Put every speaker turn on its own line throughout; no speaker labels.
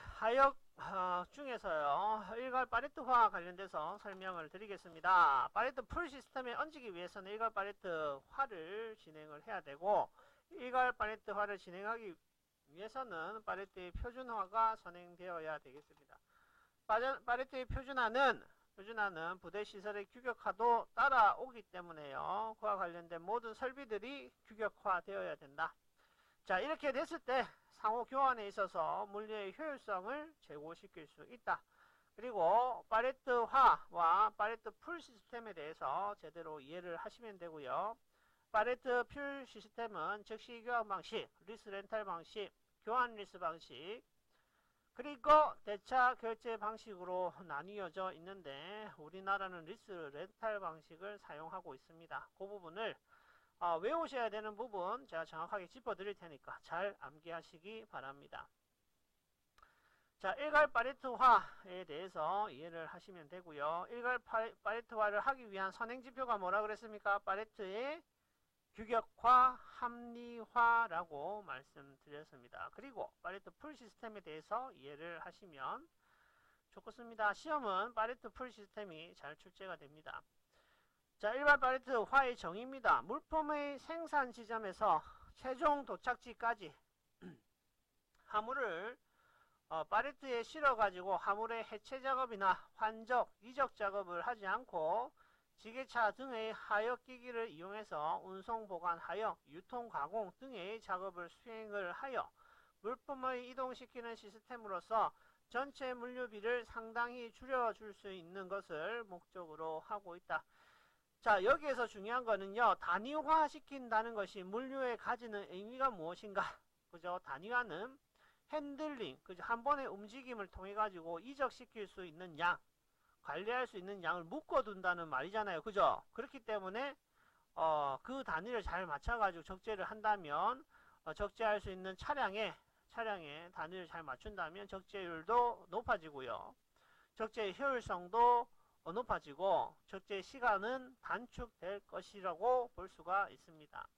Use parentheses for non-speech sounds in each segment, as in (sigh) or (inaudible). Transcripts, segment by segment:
네, 하역 어, 중에서요. 일괄 파레트화 관련돼서 설명을 드리겠습니다. 파레트 풀 시스템에 얹기 위해서는 일괄 파레트화를 진행을 해야 되고 일괄 파레트화를 진행하기 위해서는 파레트의 표준화가 선행되어야 되겠습니다. 파레트의 표준화는 표준화는 부대 시설의 규격화도 따라오기 때문에요. 그와 관련된 모든 설비들이 규격화되어야 된다. 자 이렇게 됐을 때 상호 교환에 있어서 물리의 효율성을 제고시킬 수 있다. 그리고 파레트화와 파레트 풀 시스템에 대해서 제대로 이해를 하시면 되고요. 파레트 풀 시스템은 즉시 교환 방식, 리스 렌탈 방식, 교환 리스 방식, 그리고 대차 결제 방식으로 나뉘어져 있는데 우리나라는 리스 렌탈 방식을 사용하고 있습니다. 그 부분을 어, 외우셔야 되는 부분 제가 정확하게 짚어드릴 테니까 잘 암기하시기 바랍니다. 자, 일괄 파레트화에 대해서 이해를 하시면 되고요. 일괄 파레트화를 하기 위한 선행지표가 뭐라 그랬습니까? 파레트의 규격화, 합리화라고 말씀드렸습니다. 그리고 파레트 풀 시스템에 대해서 이해를 하시면 좋겠습니다. 시험은 파레트 풀 시스템이 잘 출제가 됩니다. 자, 일반 파레트 화의 정의입니다. 물품의 생산 지점에서 최종 도착지까지 (clears throat) 화물을 어, 파레트에 실어가지고 화물의 해체 작업이나 환적, 이적 작업을 하지 않고 지게차 등의 하역 기기를 이용해서 운송, 보관, 하역, 유통, 가공 등의 작업을 수행을 하여 물품을 이동시키는 시스템으로서 전체 물류비를 상당히 줄여줄 수 있는 것을 목적으로 하고 있다. 자 여기에서 중요한 거는요 단위화 시킨다는 것이 물류에 가지는 의미가 무엇인가? 그죠? 단위화는 핸들링 그죠? 한 번의 움직임을 통해 가지고 이적시킬 수 있는 양 관리할 수 있는 양을 묶어둔다는 말이잖아요. 그죠? 그렇기 때문에 어, 그 단위를 잘 맞춰 가지고 적재를 한다면 어, 적재할 수 있는 차량의 차량의 단위를 잘 맞춘다면 적재율도 높아지고요. 적재의 효율성도 어, 높아지고 적재 시간은 단축될 것이라고 볼 수가 있습니다.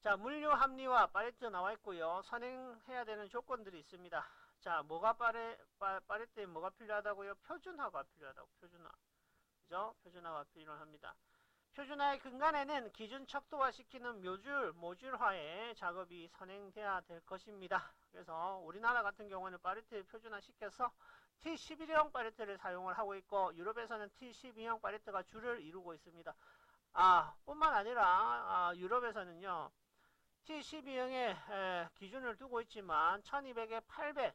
자, 물류 합리화 파레트 나와 있고요. 선행해야 되는 조건들이 있습니다. 자, 뭐가 파레, 파, 파레트에 뭐가 필요하다고요? 표준화가 필요하다고, 표준화. 그죠? 표준화가 필요합니다. 표준화의 근간에는 기준 척도화 시키는 묘줄, 모듈화의 작업이 선행돼야 될 것입니다. 그래서 우리나라 같은 경우는 파레트 표준화 시켜서 T11형 파레트를 사용을 하고 있고 유럽에서는 T12형 파레트가 주를 이루고 있습니다. 아 뿐만 아니라 아, 유럽에서는요 T12형의 기준을 두고 있지만 1200에 800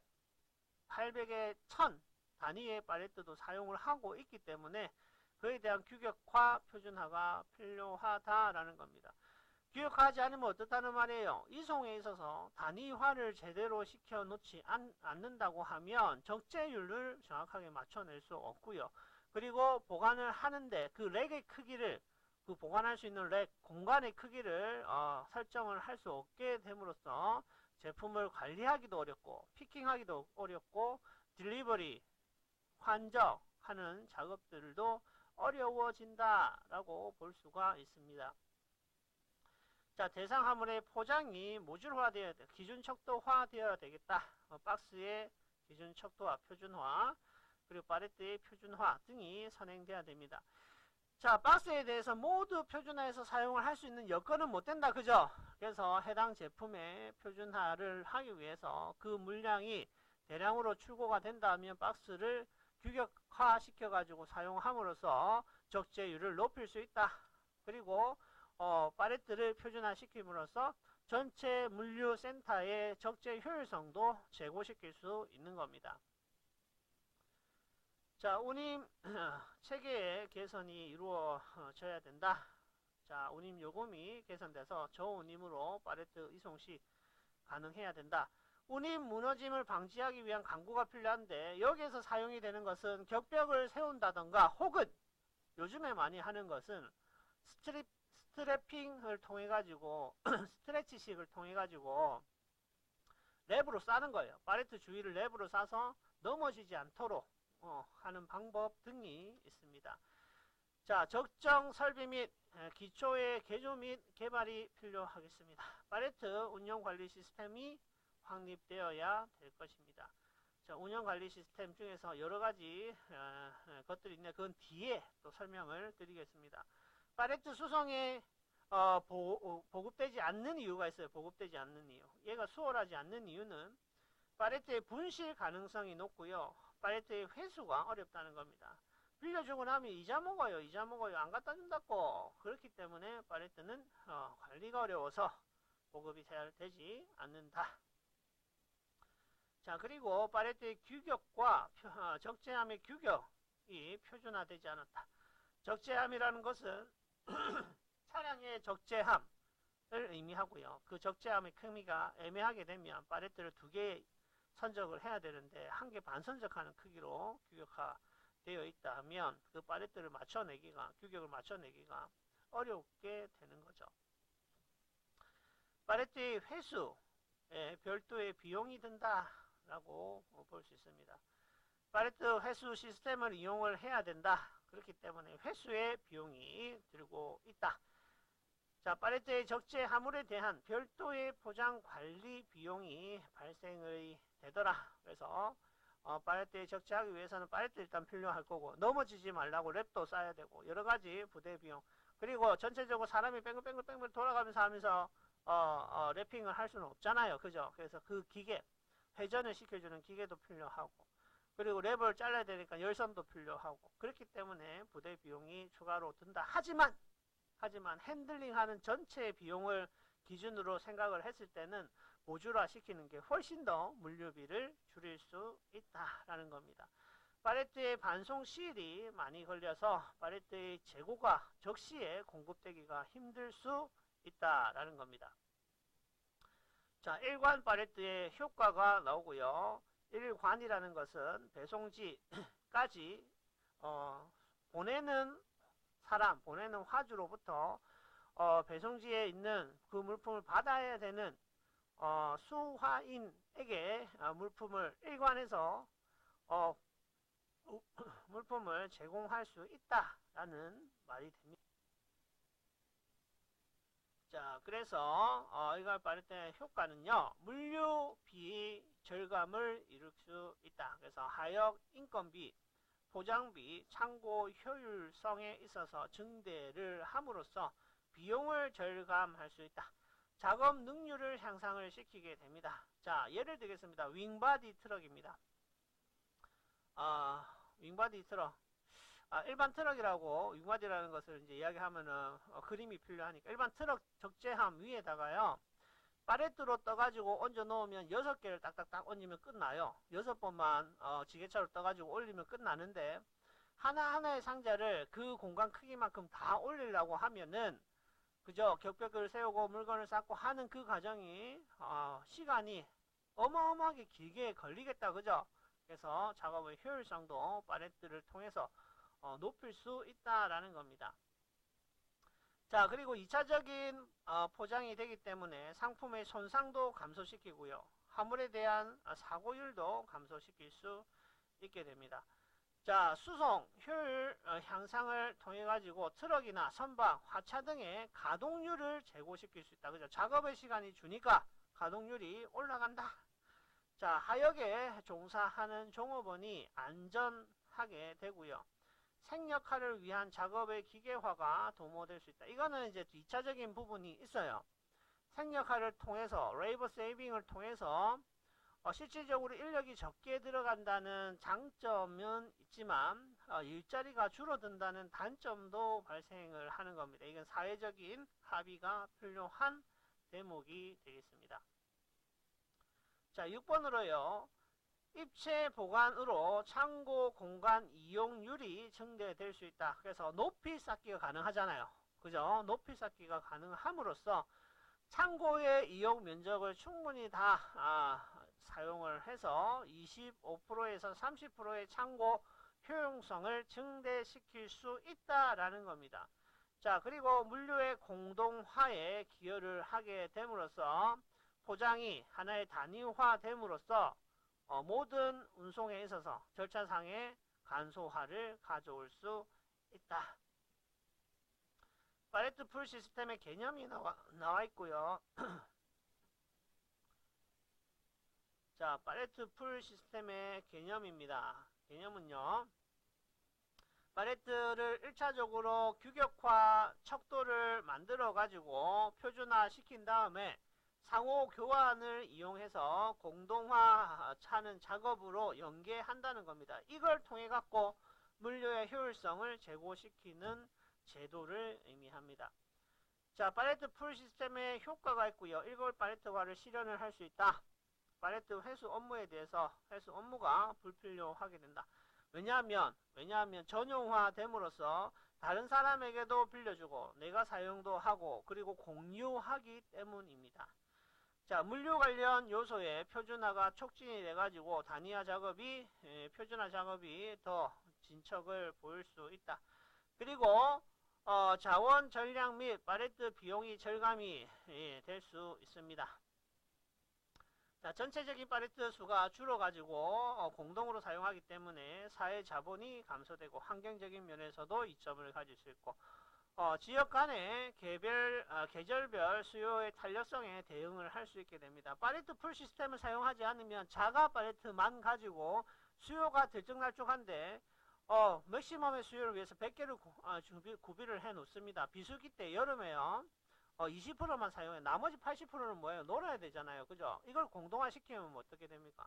800에 1000 단위의 파레트도 사용을 하고 있기 때문에 그에 대한 규격화 표준화가 필요하다라는 겁니다. 기억하지 않으면 어떻다는 말이에요. 이송에 있어서 단위화를 제대로 시켜놓지 않, 않는다고 하면 적재율을 정확하게 맞춰낼 수 없고요. 그리고 보관을 하는데 그 렉의 크기를 그 보관할 수 있는 렉 공간의 크기를 어, 설정을 할 수 없게 됨으로써 제품을 관리하기도 어렵고 피킹하기도 어렵고 딜리버리 환적 하는 작업들도 어려워진다라고 볼 수가 있습니다. 자, 대상 화물의 포장이 모듈화되어야 돼. 기준 척도화 되어야 되겠다. 어, 박스의 기준 척도화, 표준화, 그리고 파레트의 표준화 등이 선행돼야 됩니다. 자, 박스에 대해서 모두 표준화해서 사용을 할 수 있는 여건은 못 된다. 그죠? 그래서 해당 제품의 표준화를 하기 위해서 그 물량이 대량으로 출고가 된다면 박스를 규격화 시켜가지고 사용함으로써 적재율을 높일 수 있다. 그리고 어, 파레트를 표준화시킴으로써 전체 물류센터의 적재 효율성도 제고시킬 수 있는 겁니다. 자, 운임 (clears throat) 체계의 개선이 이루어져야 된다. 자, 운임 요금이 개선돼서 저운임으로 파레트 이송 시 가능해야 된다. 운임 무너짐을 방지하기 위한 강구가 필요한데 여기에서 사용이 되는 것은 격벽을 세운다던가 혹은 요즘에 많이 하는 것은 스트립 스트래핑을 통해 가지고 (clears throat) 스트레치식을 통해 가지고 랩으로 싸는 거예요. 바레트 주위를 랩으로 싸서 넘어지지 않도록 어, 하는 방법 등이 있습니다. 자, 적정 설비 및 기초의 개조 및 개발이 필요하겠습니다. 바레트 운영 관리 시스템이 확립되어야 될 것입니다. 자, 운영 관리 시스템 중에서 여러 가지 어, 어, 것들이 있는데 그건 뒤에 또 설명을 드리겠습니다. 파레트 수성에 어, 보, 보급되지 않는 이유가 있어요. 보급되지 않는 이유. 얘가 수월하지 않는 이유는 파레트의 분실 가능성이 높고요. 파레트의 회수가 어렵다는 겁니다. 빌려주고 나면 이자 먹어요. 이자 먹어요. 안 갖다 준다고. 그렇기 때문에 파레트는 어, 관리가 어려워서 보급이 잘 되지 않는다. 자 그리고 파레트의 규격과 어, 적재함의 규격이 표준화되지 않았다. 적재함이라는 것은 (clears throat) 차량의 적재함을 의미하고요. 그 적재함의 크기가 애매하게 되면 파레트를 두 개 선적을 해야 되는데 한 개 반 선적하는 크기로 규격화되어 있다 하면 그 파레트를 맞춰내기가 규격을 맞춰내기가 어렵게 되는 거죠. 파레트의 회수에 별도의 비용이 든다라고 볼 수 있습니다. 파레트 회수 시스템을 이용을 해야 된다. 그렇기 때문에 회수의 비용이 들고 있다. 자, 파레트의 적재 화물에 대한 별도의 포장 관리 비용이 발생이 되더라. 그래서 어, 파레트에 적재하기 위해서는 파레트 일단 필요할 거고 넘어지지 말라고 랩도 쌓아야 되고 여러 가지 부대 비용 그리고 전체적으로 사람이 뺑글뺑글뺑글 돌아가면서 하면서 어, 어, 랩핑을 할 수는 없잖아요. 그죠? 그래서 그 기계 회전을 시켜주는 기계도 필요하고 그리고 랩을 잘라야 되니까 열선도 필요하고 그렇기 때문에 부대 비용이 추가로 든다. 하지만 하지만 핸들링하는 전체 비용을 기준으로 생각을 했을 때는 모듈화 시키는 게 훨씬 더 물류비를 줄일 수 있다라는 겁니다. 파레트의 반송 시일이 많이 걸려서 파레트의 재고가 적시에 공급되기가 힘들 수 있다라는 겁니다. 자, 일관 파레트의 효과가 나오고요. 일관이라는 것은 배송지까지 어, 보내는 사람, 보내는 화주로부터 어, 배송지에 있는 그 물품을 받아야 되는 어, 수화인에게 어, 물품을 일관해서 어, 물품을 제공할 수 있다라는 말이 됩니다. 자, 그래서 어, 이걸 빠를 때 효과는요. 물류비 절감을 이룰 수 있다. 그래서 하역 인건비, 포장비, 창고 효율성에 있어서 증대를 함으로써 비용을 절감할 수 있다. 작업 능률을 향상을 시키게 됩니다. 자, 예를 들겠습니다. 윙바디 트럭입니다. 아, 윙바디 트럭. 아, 일반 트럭이라고 윙바디라는 것을 이제 이야기하면은 어, 그림이 필요하니까 일반 트럭 적재함 위에다가요. 파레트로 떠가지고 얹어 놓으면 여섯 개를 딱딱딱 얹으면 끝나요. 여섯 번만 어, 지게차로 떠가지고 올리면 끝나는데 하나하나의 상자를 그 공간 크기만큼 다 올리려고 하면은 그죠? 격벽을 세우고 물건을 쌓고 하는 그 과정이 어, 시간이 어마어마하게 길게 걸리겠다 그죠? 그래서 작업의 효율성도 파레트를 통해서 어, 높일 수 있다라는 겁니다. 자 그리고 2차적인 어, 포장이 되기 때문에 상품의 손상도 감소시키고요. 화물에 대한 어, 사고율도 감소시킬 수 있게 됩니다. 자 수송 효율 어, 향상을 통해 가지고 트럭이나 선박, 화차 등의 가동률을 제고시킬 수 있다. 그죠? 작업의 시간이 주니까 가동률이 올라간다. 자 하역에 종사하는 종업원이 안전하게 되고요. 생력화를 위한 작업의 기계화가 도모될 수 있다. 이거는 이제 2차적인 부분이 있어요. 생력화를 통해서 레이버 세이빙을 통해서 어, 실질적으로 인력이 적게 들어간다는 장점은 있지만 어, 일자리가 줄어든다는 단점도 발생을 하는 겁니다. 이건 사회적인 합의가 필요한 대목이 되겠습니다. 자 6번으로요. 입체 보관으로 창고 공간 이용률이 증대될 수 있다. 그래서 높이 쌓기가 가능하잖아요. 그죠? 높이 쌓기가 가능함으로써 창고의 이용 면적을 충분히 다 아, 사용을 해서 25%에서 30%의 창고 효용성을 증대시킬 수 있다라는 겁니다. 자, 그리고 물류의 공동화에 기여를 하게 됨으로써 포장이 하나의 단위화됨으로써 어, 모든 운송에 있어서 절차상의 간소화를 가져올 수 있다. 파레트 풀 시스템의 개념이 나와, 나와 있고요. (clears throat) 자, 파레트 풀 시스템의 개념입니다. 개념은요. 파레트를 1차적으로 규격화 척도를 만들어 가지고 표준화 시킨 다음에 상호 교환을 이용해서 공동화하는 작업으로 연계한다는 겁니다. 이걸 통해 갖고 물류의 효율성을 제고시키는 제도를 의미합니다. 자, 파레트 풀 시스템의 효과가 있고요. 1개월 파레트화를 실현을 할 수 있다. 파레트 회수 업무에 대해서 회수 업무가 불필요하게 된다. 왜냐하면 왜냐하면 전용화됨으로써 다른 사람에게도 빌려주고 내가 사용도 하고 그리고 공유하기 때문입니다. 자 물류 관련 요소의 표준화가 촉진이 돼가지고 단위화 작업이 에, 표준화 작업이 더 진척을 보일 수 있다. 그리고 어, 자원 전략 및 파레트 비용이 절감이 예, 될수 있습니다. 자, 전체적인 파레트 수가 줄어가지고 어, 공동으로 사용하기 때문에 사회 자본이 감소되고 환경적인 면에서도 이점을 가질 수 있고 어, 지역 간의 개별, 어, 계절별 수요의 탄력성에 대응을 할 수 있게 됩니다. 파레트 풀 시스템을 사용하지 않으면 자가 파레트만 가지고 수요가 들쭉날쭉한데 어, 맥시멈의 수요를 위해서 100개를 구, 아, 준비, 구비를 해 놓습니다. 비수기 때 여름에요. 어, 20%만 사용해. 나머지 80%는 뭐예요? 놀아야 되잖아요. 그죠? 이걸 공동화 시키면 뭐 어떻게 됩니까?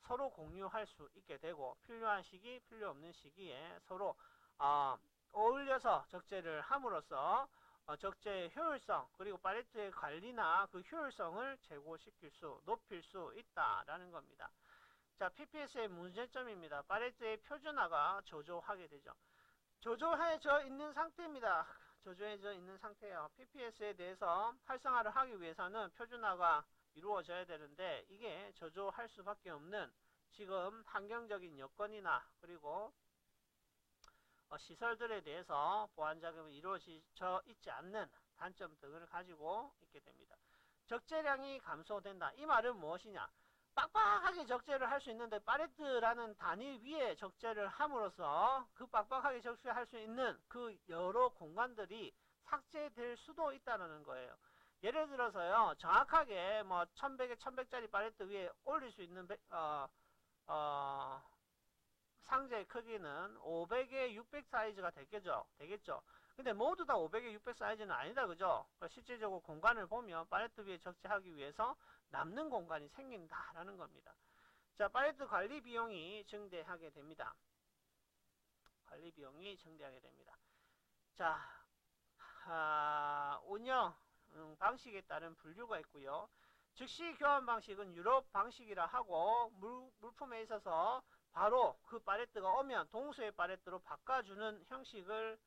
서로 공유할 수 있게 되고 필요한 시기, 필요 없는 시기에 서로 어, 어울려서 적재를 함으로써 어, 적재의 효율성 그리고 파레트의 관리나 그 효율성을 제고시킬 수, 높일 수 있다라는 겁니다. 자, PPS의 문제점입니다. 파레트의 표준화가 저조하게 되죠. 저조해져 있는 상태입니다. 저조해져 있는 상태예요. PPS에 대해서 활성화를 하기 위해서는 표준화가 이루어져야 되는데 이게 저조할 수밖에 없는 지금 환경적인 여건이나 그리고 어, 시설들에 대해서 보안 작업이 이루어져 있지 않는 단점 등을 가지고 있게 됩니다. 적재량이 감소된다. 이 말은 무엇이냐? 빡빡하게 적재를 할 수 있는데 파레트라는 단위 위에 적재를 함으로써 그 빡빡하게 적재할 수 있는 그 여러 공간들이 삭제될 수도 있다는 거예요. 예를 들어서요, 정확하게 뭐 1100에 1100짜리 파레트 위에 올릴 수 있는 어, 어, 상자의 크기는 500에 600 사이즈가 되겠죠. 되겠죠. 근데 모두 다 500에 600 사이즈는 아니다. 그죠? 그러니까 실질적으로 공간을 보면 파레트 위에 적재하기 위해서 남는 공간이 생긴다라는 겁니다. 자, 파레트 관리 비용이 증대하게 됩니다. 관리 비용이 증대하게 됩니다. 자, 아, 운영 음, 방식에 따른 분류가 있고요. 즉시 교환 방식은 유럽 방식이라 하고 물, 물품에 있어서 바로 그 파레트가 오면 동수의 파레트로 바꿔주는 형식을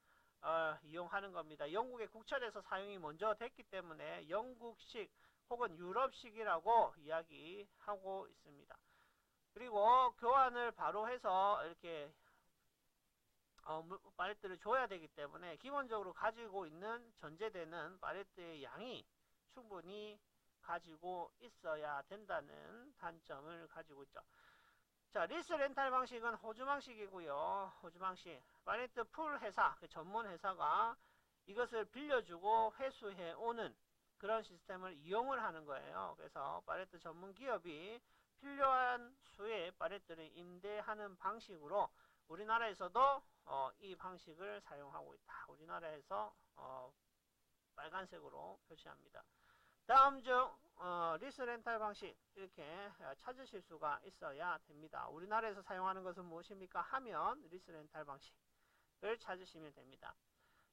어, 이용하는 겁니다. 영국의 국철에서 사용이 먼저 됐기 때문에 영국식 혹은 유럽식이라고 이야기하고 있습니다. 그리고 교환을 바로 해서 이렇게 어, 파레트를 줘야 되기 때문에 기본적으로 가지고 있는 전제되는 파레트의 양이 충분히 가지고 있어야 된다는 단점을 가지고 있죠. 자, 리스 렌탈 방식은 호주 방식이고요. 호주 방식. 파레트 풀 회사, 그 전문 회사가 이것을 빌려주고 회수해 오는 그런 시스템을 이용을 하는 거예요. 그래서 파레트 전문 기업이 필요한 수의 파레트를 임대하는 방식으로 우리나라에서도 어, 이 방식을 사용하고 있다. 우리나라에서 어, 빨간색으로 표시합니다. 다음 중 어, 리스 렌탈 방식 이렇게 찾으실 수가 있어야 됩니다. 우리나라에서 사용하는 것은 무엇입니까? 하면 리스 렌탈 방식을 찾으시면 됩니다.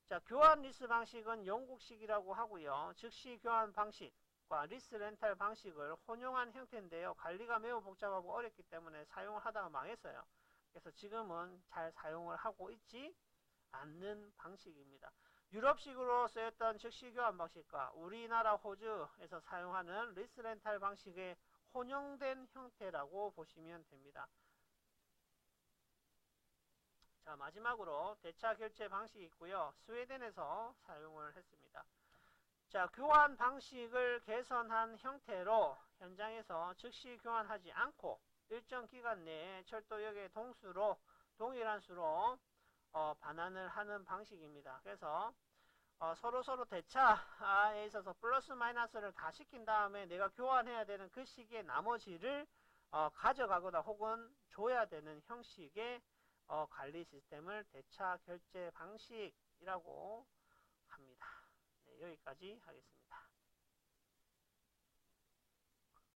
자, 교환 리스 방식은 영국식이라고 하고요. 즉시 교환 방식과 리스 렌탈 방식을 혼용한 형태인데요. 관리가 매우 복잡하고 어렵기 때문에 사용을 하다가 망했어요. 그래서 지금은 잘 사용을 하고 있지 않는 방식입니다. 유럽식으로 쓰였던 즉시 교환 방식과 우리나라 호주에서 사용하는 리스 렌탈 방식의 혼용된 형태라고 보시면 됩니다. 자 마지막으로 대차 결제 방식이 있고요. 스웨덴에서 사용을 했습니다. 자 교환 방식을 개선한 형태로 현장에서 즉시 교환하지 않고 일정 기간 내에 철도역의 동수로 동일한 수로 어, 반환을 하는 방식입니다. 그래서 어, 서로서로 대차에 있어서 플러스 마이너스를 다 시킨 다음에 내가 교환해야 되는 그 시기에 나머지를 어, 가져가거나 혹은 줘야 되는 형식의 어, 관리 시스템을 대차 결제 방식이라고 합니다. 네, 여기까지 하겠습니다.